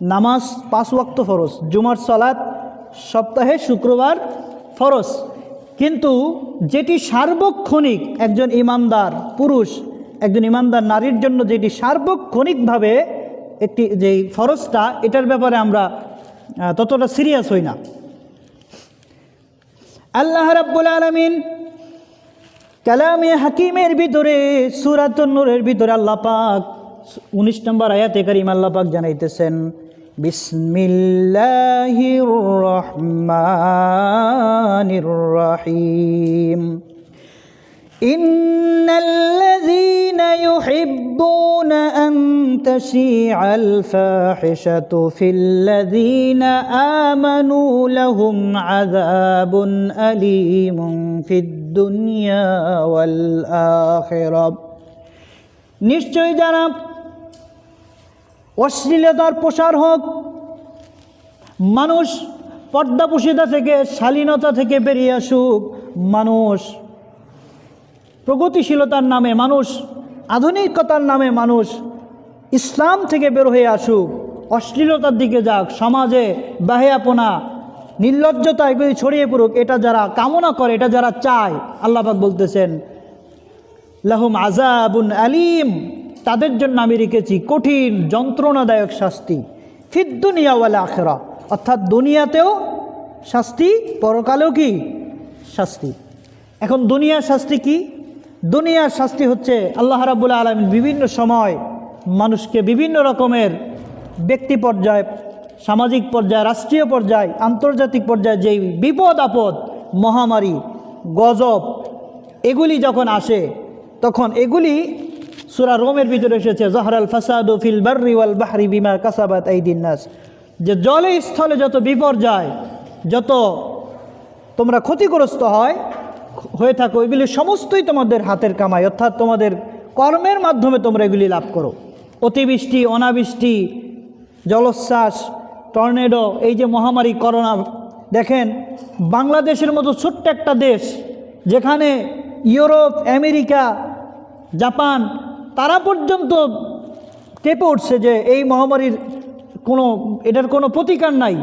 নামাজ পাঁচ ওয়াক্ত ফরজ, জুমার সলাৎ সপ্তাহে শুক্রবার ফরজ। কিন্তু যেটি সার্বক্ষণিক একজন ইমানদার পুরুষ, একজন ইমানদার নারীর জন্য যেটি সার্বক্ষণিকভাবে একটি যেই ফরজটা, এটার ব্যাপারে আমরা ততটা সিরিয়াস হই না। আল্লাহ রাব্বুল আলমিন কালামে হাকিমের ভিতরে সুরাতন্নুরের ভিতরে আল্লাহ পাক, উনিশ নম্বর আয়াতে কারিম আল্লাহ পাক জানাইতেছেন بسم الله الرحمن الرحيم. إن الذين يحبون أن تشيع الفاحشة في الذين آمنوا لهم عذاب أليم في الدنيا والآخرة. نشجرب অশ্লীলতার প্রসার হোক। মানুষ পর্দাপুষিতা থেকে, শালীনতা থেকে বেরিয়ে আসুক। মানুষ প্রগতিশীলতার নামে মানুষ, আধুনিকতার নামে মানুষ ইসলাম থেকে বের হয়ে আসুক। অশ্লীলতার দিকে যাক, সমাজে বাহেয়াপনা, নির্লজ্জতা এগুলি ছড়িয়ে পড়ুক, এটা যারা কামনা করে, এটা যারা চায় আল্লাপাক বলতেছেন, লাহুম আজাবুন আলিম। তাদের জন্য আমি রেখেছি কঠিন, যন্ত্রণাদায়ক শাস্তি। ফিদ দুনিয়াওয়ালা আখেরা। অর্থাৎ দুনিয়াতেও শাস্তি, পরকালেও কি? শাস্তি। এখন দুনিয়ার শাস্তি কি? দুনিয়ার শাস্তি হচ্ছে আল্লাহ রাবুল আলম বিভিন্ন সময় মানুষকে বিভিন্ন রকমের ব্যক্তি পর্যায়ে, সামাজিক পর্যায়ে, রাষ্ট্রীয় পর্যায়ে, আন্তর্জাতিক পর্যায়ে যেই বিপদ আপদ, মহামারী, গজব, এগুলি যখন আসে, তখন এগুলি সুরা রোমের ভিতরে এসেছে জহরাল ফাসাদু ফিল বার্রি ওয়াল বাহরি বিমা কাসাবাত এই দিনাস যে জলে স্থলে যত বিপর্যয়, যত তোমরা ক্ষতিগ্রস্ত হয়, হয়ে থাকো, এগুলি সমস্তই তোমাদের হাতের কামাই। অর্থাৎ তোমাদের কর্মের মাধ্যমে তোমরা এগুলি লাভ করো। অতিবৃষ্টি, অনাবৃষ্টি, জলোচ্ছ্বাস, টর্নেডো, এই যে মহামারী, করোনা, দেখেন, বাংলাদেশের মতো ছোট্ট একটা দেশ, যেখানে ইউরোপ, আমেরিকা, জাপান তারা পর্যন্ত কেঁপে উঠছে যে এই মহামারীর কোনো, এটার কোনো প্রতিকার নাই।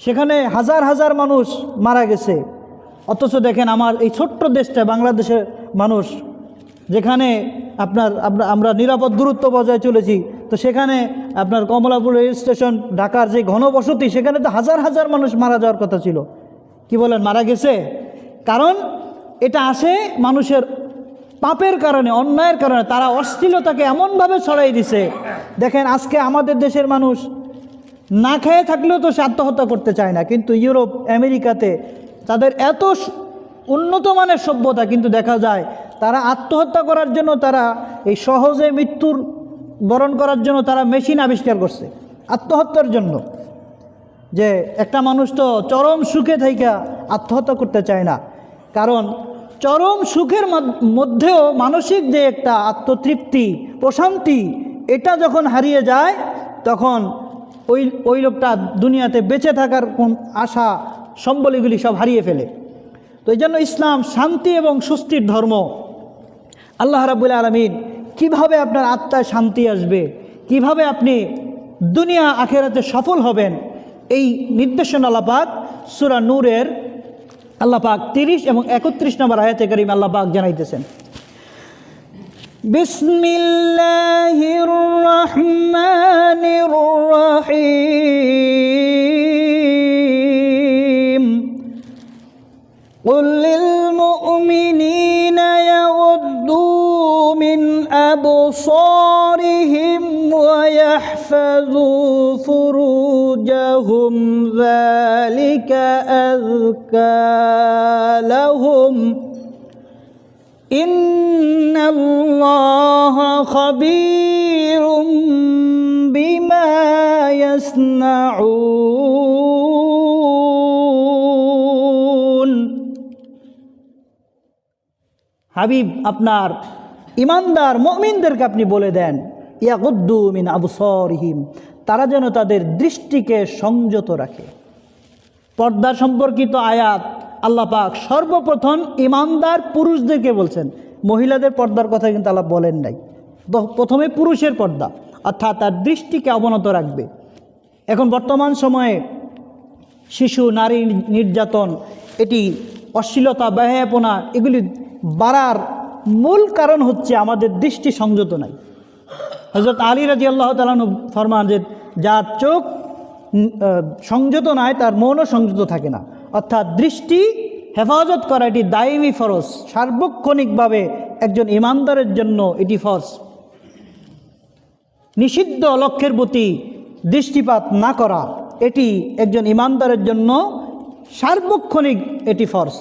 সেখানে হাজার হাজার মানুষ মারা গেছে। অথচ দেখেন আমার এই ছোট্ট দেশটা, বাংলাদেশের মানুষ, যেখানে আপনার, আমরা- নিরাপদ দূরত্ব বজায় চলেছি, তো সেখানে আপনার কমলাপুর রেল স্টেশন, ঢাকার যে ঘনবসতি, সেখানে তো হাজার হাজার মানুষ মারা যাওয়ার কথা ছিল। কি বলেন, মারা গেছে? কারণ এটা আসে মানুষের পাপের কারণে, অন্যায়ের কারণে তারা অশ্লীলতাকে এমনভাবে ছড়াই দিছে। দেখেন, আজকে আমাদের দেশের মানুষ না খেয়ে থাকলেও তো সে আত্মহত্যা করতে চায় না। কিন্তু ইউরোপ, আমেরিকাতে তাদের এত উন্নত মানের সভ্যতা কিন্তু দেখা যায়, তারা আত্মহত্যা করার জন্য তারা এই সহজে মৃত্যুর বরণ করার জন্য তারা মেশিন আবিষ্কার করছে, আত্মহত্যার জন্য। যে একটা মানুষ তো চরম সুখে থাইকা আত্মহত্যা করতে চায় না। কারণ চরম সুখের মধ্যেও মানসিক যে একটা আত্মতৃপ্তি, প্রশান্তি, এটা যখন হারিয়ে যায়, তখন ওই ওই লোকটা দুনিয়াতে বেঁচে থাকার কোন আশা সম্বল এগুলি সব হারিয়ে ফেলে। তো এই জন্য ইসলাম শান্তি এবং সুস্থির ধর্ম। আল্লাহ রাবুল আলমিন কীভাবে আপনার আত্মায় শান্তি আসবে, কীভাবে আপনি দুনিয়া আখেরাতে সফল হবেন, এই নির্দেশনা আল্লাপাক সুরা নূরের আল্লাপাক তিরিশ এবং একত্রিশ নম্বর আয়াতে করিম আল্লাপাক জানাইতেছেন বিসমিল্লাহির রহমানির রহিম قل للمؤمنين يغضوا من أبصارهم ويحفظوا فروجهم ذلك أذكى لهم إن الله خبير بما يصنعون হাবিব আপনার ইমানদার মমিনদেরকে আপনি বলে দেন ইয়াকুদ্দু মিন আবসরহিম, তারা যেন তাদের দৃষ্টিকে সংযত রাখে। পর্দা সম্পর্কিত আয়াত আল্লাহ পাক সর্বপ্রথম ইমানদার পুরুষদেরকে বলছেন। মহিলাদের পর্দার কথা কিন্তু আল্লাহ বলেন নাই। প্রথমে পুরুষের পর্দা, অর্থাৎ তার দৃষ্টিকে অবনত রাখবে। এখন বর্তমান সময়ে শিশু, নারী নির্যাতন, এটি অশ্লীলতা ব্যয়াপনা এগুলি বাড়ার মূল কারণ হচ্ছে আমাদের দৃষ্টি সংযত নাই। হজরত আলী রাজি আল্লাহ তালানু ফরমান যে যার চোখ সংযত নয় তার মনও সংযত থাকে না। অর্থাৎ দৃষ্টি হেফাজত করা এটি দায়মি ফরজ। সার্বক্ষণিকভাবে একজন ইমানদারের জন্য এটি ফরজ। নিষিদ্ধ লক্ষ্যের প্রতি দৃষ্টিপাত না করা, এটি একজন ইমানদারের জন্য সার্বক্ষণিক এটি ফরজ।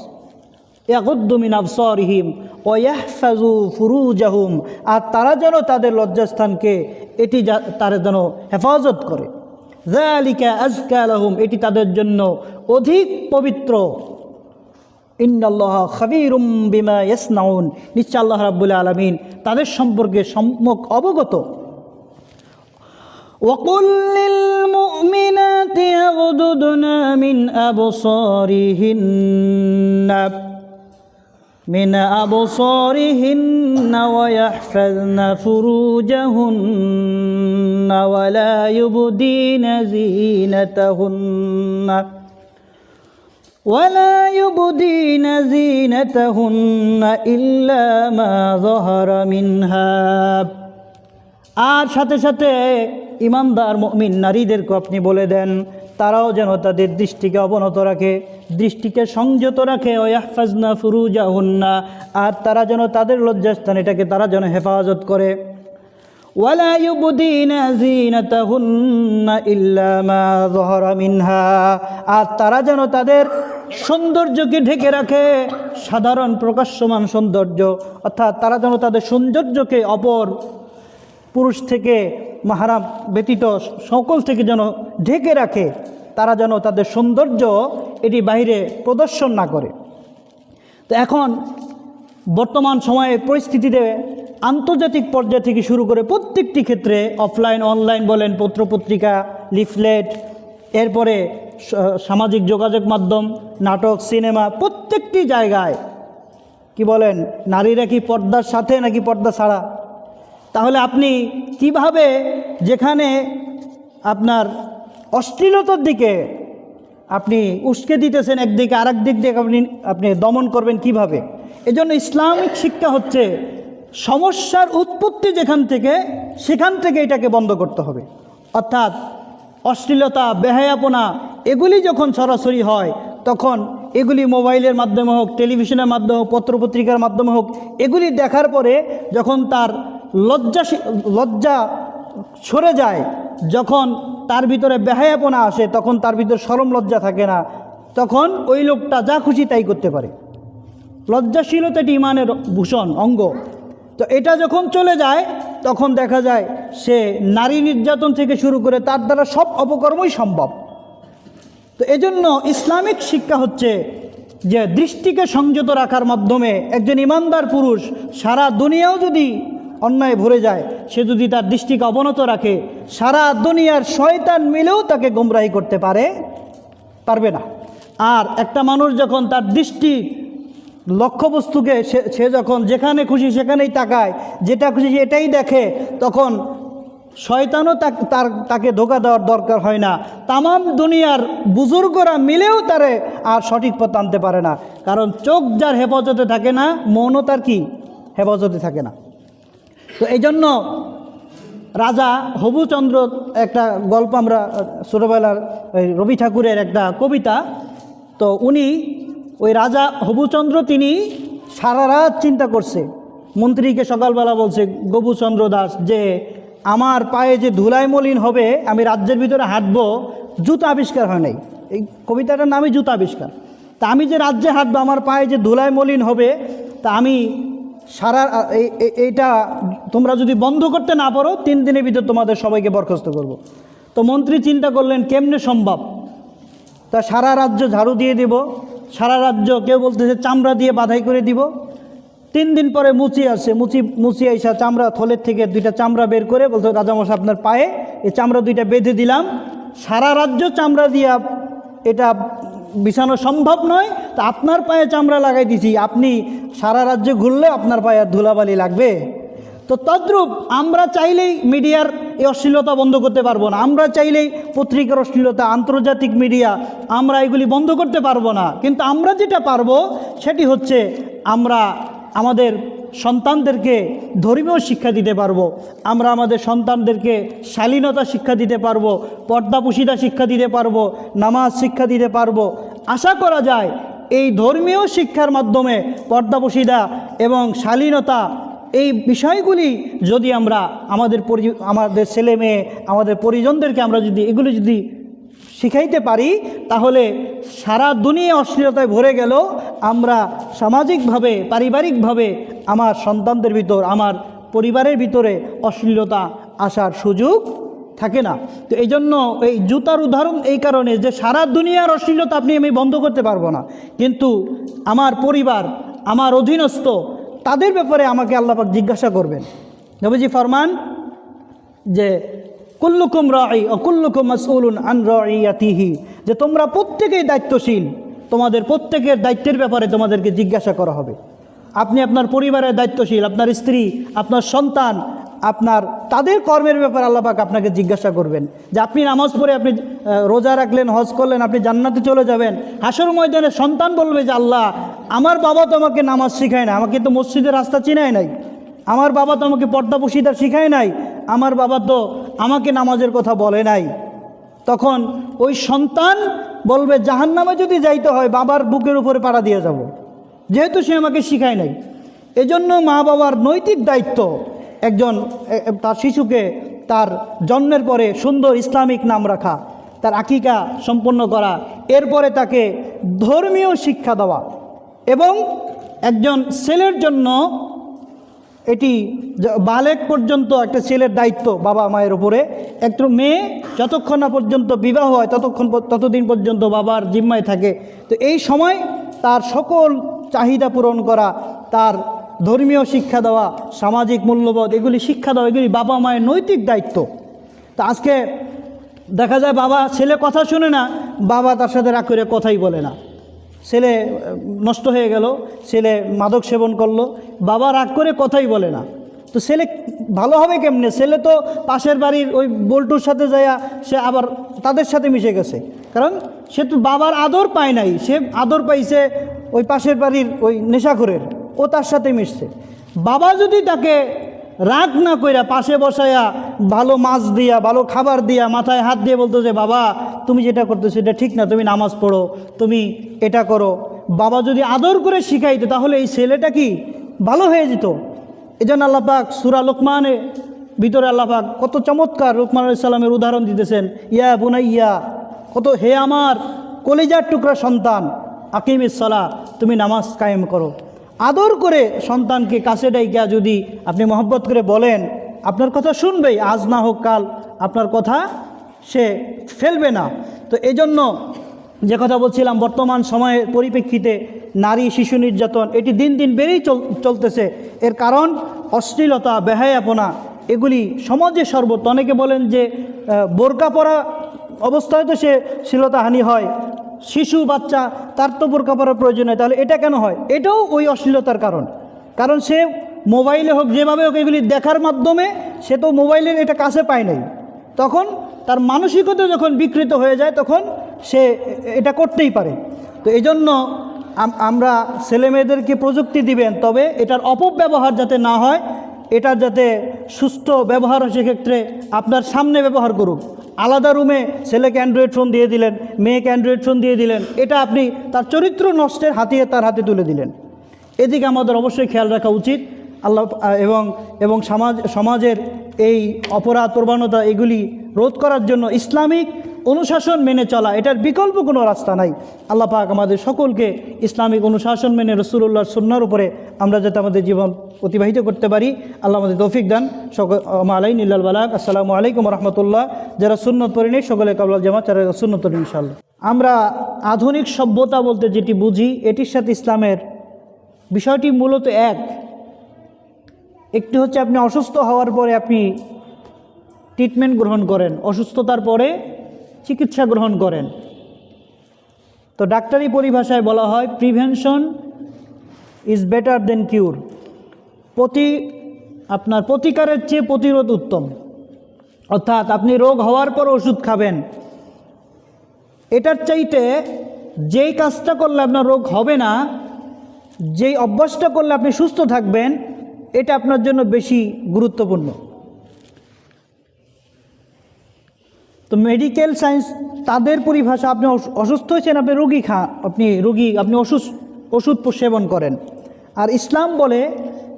ইয়াকুদ্দুমিন আফসরহিম ও ইয়াহফাজু ফুরুজাহুম আর তারা যেন তাদের লজ্জাস্থানকে এটি যা- তারা যেন হেফাজত করে জালিকা আজকা আলহুম এটি তাদের জন্য অধিক পবিত্র ইন্নাল্লাহ খাবিরুম বিমা ইয়াসনাউন নিশ্চয় আল্লাহ রাব্বুল আলামিন তাদের সম্পর্কে সম্যক অবগত وقل للمؤمنات يغضضن من أبصارهن من أبصارهن ويحفظن فروجهن ولا يبدين زينتهن ولا يبدين زينتهن إلا ما ظهر منها আর সাথে সাথে ইমানদার মমিন নারীদেরকে আপনি বলে দেন তারাও যেন তাদের দৃষ্টিকে অবনত রাখে, দৃষ্টিকে সংযত রাখে, ওয়াহফাজনা ফুরুজাহুন্না, আর তারা যেন তাদের লজ্জাস্থান এটাকে তারা যেন হেফাজত করে। আর তারা যেন তাদের সৌন্দর্যকে ঢেকে রাখে, সাধারণ প্রকাশ্যমান সৌন্দর্য, অর্থাৎ তারা যেন তাদের সৌন্দর্যকে অপর পুরুষ থেকে মাহারাম ব্যতীত সকল থেকে যেন ঢেকে রাখে, তারা যেন তাদের সৌন্দর্য এটি বাইরে প্রদর্শন না করে। তো এখন বর্তমান সময়ে পরিস্থিতিতে আন্তর্জাতিক পর্যায় থেকে শুরু করে প্রত্যেকটি ক্ষেত্রে অফলাইন, অনলাইন বলেন, পত্রপত্রিকা, লিফলেট, এরপরে সামাজিক যোগাযোগ মাধ্যম, নাটক, সিনেমা, প্রত্যেকটি জায়গায় কি বলেন, নারীরা কি পর্দার সাথে নাকি পর্দা ছাড়া? তাহলে আপনি কীভাবে যেখানে আপনার অশ্লীলতার দিকে আপনি উস্কে দিতেছেন একদিকে আর দিক দিয়ে আপনি আপনি দমন করবেন কীভাবে? এজন্য ইসলামিক শিক্ষা হচ্ছে সমস্যার উৎপত্তি যেখান থেকে, সেখান থেকে এটাকে বন্ধ করতে হবে। অর্থাৎ অশ্লীলতা, বেহায়াপনা, এগুলি যখন সরাসরি হয়, তখন এগুলি মোবাইলের মাধ্যমে হোক, টেলিভিশনের মাধ্যমে হোক, পত্রপত্রিকার মাধ্যমে হোক, এগুলি দেখার পরে যখন তার লজ্জা লজ্জা সরে যায় যখন তার ভিতরে বেহায়াপনা আসে, তখন তার ভিতরে সরম লজ্জা থাকে না। তখন ওই লোকটা যা খুশি তাই করতে পারে। লজ্জাশীলতা এটি ইমানের ভূষণ, অঙ্গ। তো এটা যখন চলে যায়, তখন দেখা যায় সে নারী নির্যাতন থেকে শুরু করে তার দ্বারা সব অপকর্মই সম্ভব। তো এজন্য ইসলামিক শিক্ষা হচ্ছে যে দৃষ্টিকে সংযত রাখার মাধ্যমে একজন ইমানদার পুরুষ সারা দুনিয়াও যদি অন্যায় ভরে যায়। সে যদি তার দৃষ্টিকে অবনত রাখে, সারা দুনিয়ার শয়তান মিলেও তাকে গোমরাহি করতে পারে, পারবে না। আর একটা মানুষ যখন তার দৃষ্টি লক্ষ্যবস্তুকে, সে যখন যেখানে খুশি সেখানেই তাকায়, যেটা খুশি এটাই দেখে, তখন শয়তানও তার, তাকে ধোকা দেওয়ার দরকার হয় না। তামাম দুনিয়ার বুজুর্গরা মিলেও তারে আর সঠিক পথ আনতে পারে না। কারণ চোখ যার হেফাজতে থাকে না, মনও তার কি? হেফাজতে থাকে না। তো এই জন্য রাজা হবুচন্দ্র একটা গল্প আমরা ছোটোবেলার রবি ঠাকুরের একটা কবিতা। তো উনি, ওই রাজা হবুচন্দ্র তিনি সারা রাত চিন্তা করছে। মন্ত্রীকে সকালবেলা বলছে গবুচন্দ্র দাস, যে আমার পায়ে যে ধুলাই মলিন হবে, আমি রাজ্যের ভিতরে হাঁটবো, জুতা আবিষ্কার হয় নাই। এই কবিতাটার নামই জুতা আবিষ্কার। তা আমি যে রাজ্যে হাঁটবো, আমার পায়ে যে ধুলাই মলিন হবে, তা আমি সারা এই- এই- এইটা তোমরা যদি বন্ধ করতে না পারো, তিন দিনের ভিতর তোমাদের সবাইকে বরখাস্ত করব। তো মন্ত্রী চিন্তা করলেন, কেমনে সম্ভব? তা সারা রাজ্য ঝাড়ু দিয়ে দিব, সারা রাজ্য কেউ বলতেছে চামড়া দিয়ে বাধাই করে দিব। তিন দিন পরে মুচি আসে, মুচি মুচি আইসা চামড়া থলের থেকে দুইটা চামড়া বের করে বলতো রাজামশা আপনার পায়ে এই চামড়া দুইটা বেঁধে দিলাম। সারা রাজ্য চামড়া দিয়া এটা বিছানো সম্ভব নয়, তা আপনার পায়ে চামড়া লাগাই দিছি। আপনি সারা রাজ্যে ঘুরলে আপনার পায়ে আর ধুলাবালি লাগবে? তো তদ্রূপ আমরা চাইলেই মিডিয়ার এই অশ্লীলতা বন্ধ করতে পারব না। আমরা চাইলেই পত্রিকার অশ্লীলতা, আন্তর্জাতিক মিডিয়া, আমরা এগুলি বন্ধ করতে পারব না। কিন্তু আমরা যেটা পারব সেটি হচ্ছে আমরা আমাদের সন্তানদেরকে ধর্মীয় শিক্ষা দিতে পারব। আমরা আমাদের সন্তানদেরকে শালীনতা শিক্ষা দিতে পারব, পর্দাপুষিতা শিক্ষা দিতে পারব, নামাজ শিক্ষা দিতে পারব। আশা করা যায় এই ধর্মীয় শিক্ষার মাধ্যমে পর্দাপুষিতা এবং শালীনতা এই বিষয়গুলি যদি আমরা আমাদের পরি আমাদের ছেলে মেয়ে, আমাদের পরিজনদেরকে আমরা যদি এগুলি যদি শিখাইতে পারি, তাহলে সারা দুনিয়া অশ্লীলতায় ভরে গেল। আমরা সামাজিকভাবে, পারিবারিকভাবে আমার সন্তানদের ভিতর, আমার পরিবারের ভিতরে অশ্লীলতা আসার সুযোগ থাকে না। তো এই জন্য এই জুতার উদাহরণ এই কারণে যে সারা দুনিয়ার অশ্লীলতা আপনি আমি বন্ধ করতে পারব না। কিন্তু আমার পরিবার, আমার অধীনস্থ তাদের ব্যাপারে আমাকে আল্লাপাক জিজ্ঞাসা করবেন। নবীজি ফরমান যে, কুল্লুকুম রাই অকুল্লুকুম মাসউলুন আন রাইয়াতিহি যে, তোমরা প্রত্যেকেই দায়িত্বশীল। তোমাদের প্রত্যেকের দায়িত্বের ব্যাপারে তোমাদেরকে জিজ্ঞাসা করা হবে। আপনি আপনার পরিবারের দায়িত্বশীল, আপনার স্ত্রী, আপনার সন্তান আপনার, তাদের কর্মের ব্যাপারে আল্লাপাক আপনাকে জিজ্ঞাসা করবেন। যে আপনি নামাজ পড়ে আপনি রোজা রাখলেন, হজ করলেন, আপনি জান্নাতে চলে যাবেন। হাসর ময়দানে সন্তান বলবে যে, আল্লাহ, আমার বাবা তো আমাকে নামাজ শিখায় না আমাকে তো মসজিদের রাস্তা চিনায় নাই। আমার বাবা তো আমাকে পর্দা পুশিদার শিখায় নাই, আমার বাবা তো আমাকে নামাজের কথা বলে নাই। তখন ওই সন্তান বলবে জাহান নামে যদি যাইতে হয়, বাবার বুকের উপরে পাড়া দিয়ে যাব। যেহেতু সে আমাকে শিখায় নাই। এজন্য মা বাবার নৈতিক দায়িত্ব একজন তার শিশুকে তার জন্মের পরে সুন্দর ইসলামিক নাম রাখা, তার আকিকা সম্পন্ন করা, এরপরে তাকে ধর্মীয় শিক্ষা দেওয়া এবং একজন ছেলের জন্য এটি বালেক পর্যন্ত একটা ছেলের দায়িত্ব বাবা মায়ের উপরে। একটা মেয়ে যতক্ষণ না পর্যন্ত বিবাহ হয়, ততক্ষণ ততদিন পর্যন্ত বাবার জিম্মায় থাকে। তো এই সময় তার সকল চাহিদা পূরণ করা, তার ধর্মীয় শিক্ষা দেওয়া, সামাজিক মূল্যবোধ, এগুলি শিক্ষা দেওয়া, এগুলি বাবা মায়ের নৈতিক দায়িত্ব। তা আজকে দেখা যায় বাবা, ছেলে কথা শুনে না, বাবা তার সাথে রাগ করে কথাই বলে না। ছেলে নষ্ট হয়ে গেল, ছেলে মাদক সেবন করল, বাবা রাগ করে কথাই বলে না। তো ছেলে ভালো হবে কেমনে? ছেলে তো পাশের বাড়ির ওই বল্টুর সাথে যাইয়া সে আবার তাদের সাথে মিশে গেছে। কারণ সে তো বাবার আদর পায় নাই, সে আদর পাইছে ওই পাশের বাড়ির ওই নেশাখোরের। ও তার সাথে মিশছে। বাবা যদি তাকে রাগ না কইরা পাশে বসায়া ভালো মাছ দিয়া, ভালো খাবার দিয়া মাথায় হাত দিয়ে বলতো যে, বাবা, তুমি যেটা করতেছো এটা ঠিক না, তুমি নামাজ পড়ো, তুমি এটা করো। বাবা যদি আদর করে শিখাইতো, তাহলে এই ছেলেটা কি ভালো হয়ে যেত? এই জন্য আল্লাপাক সুরা লোকমানে ভিতরে আল্লাপাক কত চমৎকার লোকমান সাল্লামের উদাহরণ দিতেছেন, ইয়া বুনাইয়া, কত হে আমার কলিজার টুকরা সন্তান আকিম সালা তুমি নামাজ কায়েম করো। আদর করে সন্তানকে কাছে ডাইকা যদি আপনি মহব্বত করে বলেন, আপনার কথা শুনবেই, আজ না হোক কাল আপনার কথা সে ফেলবে না। তো এই জন্য যে কথা বলছিলাম, বর্তমান সময়ের পরিপ্রেক্ষিতে নারী, শিশু নির্যাতন, এটি দিন দিন বেড়েই চল, চলতেছে। এর কারণ অশ্লীলতা, বেহায়াপনা, এগুলি সমাজে সর্বত্র। অনেকে বলেন যে বোরকা পরা অবস্থায় তো সে শ্লীলতাহানি হয়। শিশু, বাচ্চা, তার তো বোরকা পরার প্রয়োজন হয় তাহলে এটা কেন হয়? এটাও ওই অশ্লীলতার কারণ। কারণ সে মোবাইলে হোক, যেভাবে হোক এগুলি দেখার মাধ্যমে সে তো মোবাইলের এটা কাছে পায় নাই। তখন তার মানসিকতা যখন বিকৃত হয়ে যায়, তখন সে এটা করতেই পারে। তো এই জন্য আমরা ছেলে মেয়েদেরকে প্রযুক্তি দিবেন, তবে এটার অপব্যবহার যাতে না হয় এটা যাতে সুস্থ ব্যবহার হয় সেক্ষেত্রে আপনার সামনে ব্যবহার করুক। আলাদা রুমে ছেলেকে অ্যান্ড্রয়েড ফোন দিয়ে দিলেন, মেয়েকে অ্যান্ড্রয়েড ফোন দিয়ে দিলেন, এটা আপনি তার চরিত্র নষ্টের হাতিয়ে তার হাতে তুলে দিলেন। এদিকে আমাদের অবশ্যই খেয়াল রাখা উচিত। আল্লাহ, এবং এবং সমাজ, সমাজের এই অপরাধ প্রবণতা এগুলি রোধ করার জন্য ইসলামিক অনুশাসন মেনে চলা, এটার বিকল্প কোনো রাস্তা নাই। আল্লাহ পাক আমাদের সকলকে ইসলামিক অনুশাসন মেনে রসুল্লাহর সুন্নার উপরে আমরা যাতে আমাদের জীবন অতিবাহিত করতে পারি, আল্লাহ আমাদের তৌফিক দান। সকল আলাই নিল্লাল বালাক আসসালামু আলাইকুম রহমতুল্লাহ। যারা সুন্নত পড়েনি সকলে কাবলাল জামা যারা সুন্নত পড়েন ইনশাল্লাহ আমরা আধুনিক সভ্যতা বলতে যেটি বুঝি, এটির সাথে ইসলামের বিষয়টি মূলত এক। একটি হচ্ছে আপনি অসুস্থ হওয়ার পরে আপনি ট্রিটমেন্ট গ্রহণ করেন। অসুস্থতার পরে চিকিৎসা গ্রহণ করেন। তো ডাক্তারি পরিভাষায় বলা হয় prevention is better than cure প্রতি, আপনার প্রতিকারের চেয়ে প্রতিরোধ উত্তম। অর্থাৎ আপনি রোগ হওয়ার পর ওষুধ খাবেন। এটার চাইতে যেই কাজটা করলে আপনার রোগ হবে না, যেই অভ্যাসটা করলে আপনি সুস্থ থাকবেন, এটা আপনার জন্য বেশি গুরুত্বপূর্ণ। তো মেডিকেল সায়েন্স তাদের পরিভাষা, আপনি অসু- অসুস্থ হয়েছেন, আপনি রুগী খা, আপনি রুগী, আপনি অসুস্থ ওষুধ সেবন করেন। আর ইসলাম বলে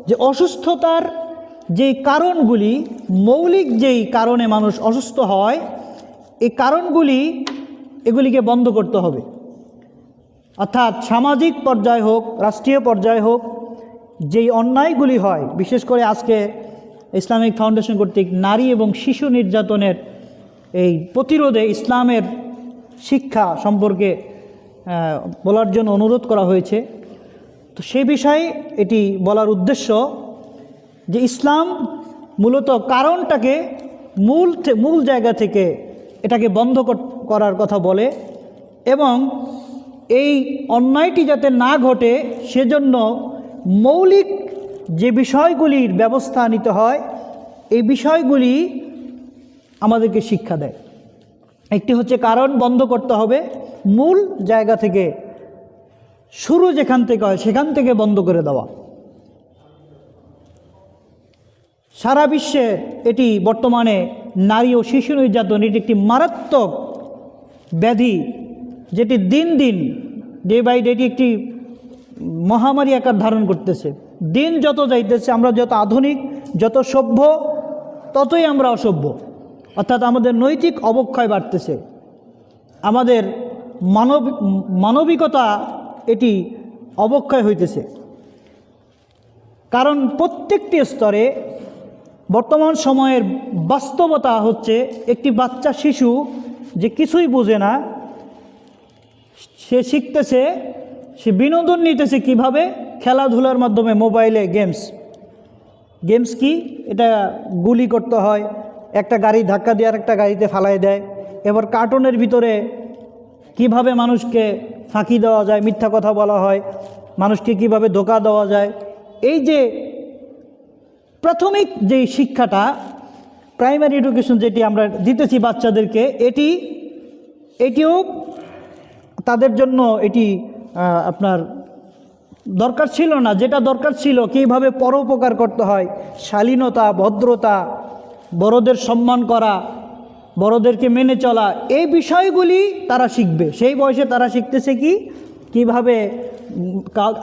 যে অসুস্থতার যেই কারণগুলি, মৌলিক যেই কারণে মানুষ অসুস্থ হয়, এই কারণগুলি এগুলিকে বন্ধ করতে হবে। অর্থাৎ সামাজিক পর্যায় হোক, রাষ্ট্রীয় পর্যায় হোক, যেই অন্যায়গুলি হয়, বিশেষ করে আজকে ইসলামিক ফাউন্ডেশন কর্তৃক নারী এবং শিশু নির্যাতনের এই প্রতিরোধে ইসলামের শিক্ষা সম্পর্কে বলার জন্য অনুরোধ করা হয়েছে। তো সেই বিষয়ে এটি বলার উদ্দেশ্য যে ইসলাম মূলত কারণটাকে মূল মূল জায়গা থেকে এটাকে বন্ধ করার কথা বলে এবং এই অন্যায়টি যাতে না ঘটে সেজন্য মৌলিক যে বিষয়গুলির ব্যবস্থা নিতে হয়, এই বিষয়গুলি আমাদেরকে শিক্ষা দেয়। একটি হচ্ছে কারণ বন্ধ করতে হবে, মূল জায়গা থেকে শুরু যেখান থেকে হয় সেখান থেকে বন্ধ করে দেওয়া। সারা বিশ্বে এটি বর্তমানে নারী ও শিশু নির্যাতন এটি একটি মারাত্মক ব্যাধি, যেটি দিন দিন ডে বাই ডে এটি একটি মহামারী আকার ধারণ করতেছে। দিন যত যাইতেছে, আমরা যত আধুনিক, যত সভ্য, ততই আমরা অসভ্য। অর্থাৎ আমাদের নৈতিক অবক্ষয় বাড়তেছে। আমাদের মানব, মানবিকতা এটি অবক্ষয় হইতেছে। কারণ প্রত্যেকটি স্তরে বর্তমান সময়ের বাস্তবতা হচ্ছে একটি বাচ্চা শিশু যে কিছুই বোঝে না, সে শিখতেছে, সে বিনোদন নিতেছে কীভাবে? খেলাধুলার মাধ্যমে মোবাইলে গেমস। গেমস কি? এটা গুলি করতে হয় একটা গাড়ি ধাক্কা দিয়ে আর একটা গাড়িতে ফালাই দেয়। এবার কার্টুনের ভিতরে কীভাবে মানুষকে ফাঁকি দেওয়া যায়, মিথ্যা কথা বলা হয়, মানুষকে কীভাবে ধোকা দেওয়া যায়, এই যে প্রাথমিক যেই শিক্ষাটা প্রাইমারি এডুকেশন যেটি আমরা দিতেছি বাচ্চাদেরকে, এটি, এটিও তাদের জন্য এটি আপনার দরকার ছিল না। যেটা দরকার ছিল, কীভাবে পরোপকার করতে হয়, শালীনতা, ভদ্রতা বড়দের সম্মান করা, বড়দেরকে মেনে চলা, এই বিষয়গুলি তারা শিখবে। সেই বয়সে তারা শিখতেছে কি? কীভাবে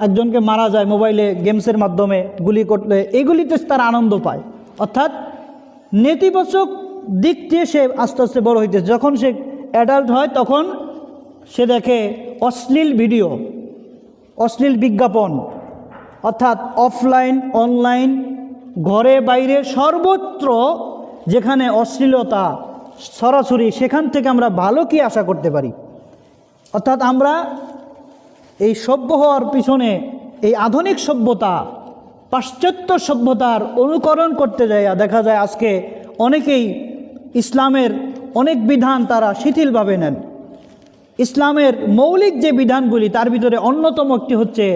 একজনকে মারা যায় মোবাইলে গেমসের মাধ্যমে, গুলি করলে, এগুলিতে তারা আনন্দ পায়। অর্থাৎ নেতিবাচক দিক দিয়ে সে আস্তে আস্তে বড় হইতেছে। যখন সে অ্যাডাল্ট হয়, তখন সে দেখে অশ্লীল ভিডিও অশ্লীল বিজ্ঞাপন, অর্থাৎ অফলাইন অনলাইন ঘরে বাইরে সর্বত্র যেখানে অশ্লীলতা, সরাসরি সেখান থেকে আমরা ভালো কি আশা করতে পারি? অর্থাৎ আমরা এই সভ্য হওয়ার পিছনে এই আধুনিক সভ্যতা, পাশ্চাত্য সভ্যতার অনুকরণ করতে যায় দেখা যায় আজকে অনেকেই ইসলামের অনেক বিধান তারা শিথিলভাবে নেন। ইসলামের মৌলিক যে বিধানগুলি, তার ভিতরে অন্যতম একটি হচ্ছে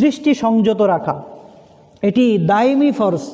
দৃষ্টি সংযত রাখা। এটি দায়মি ফরজ।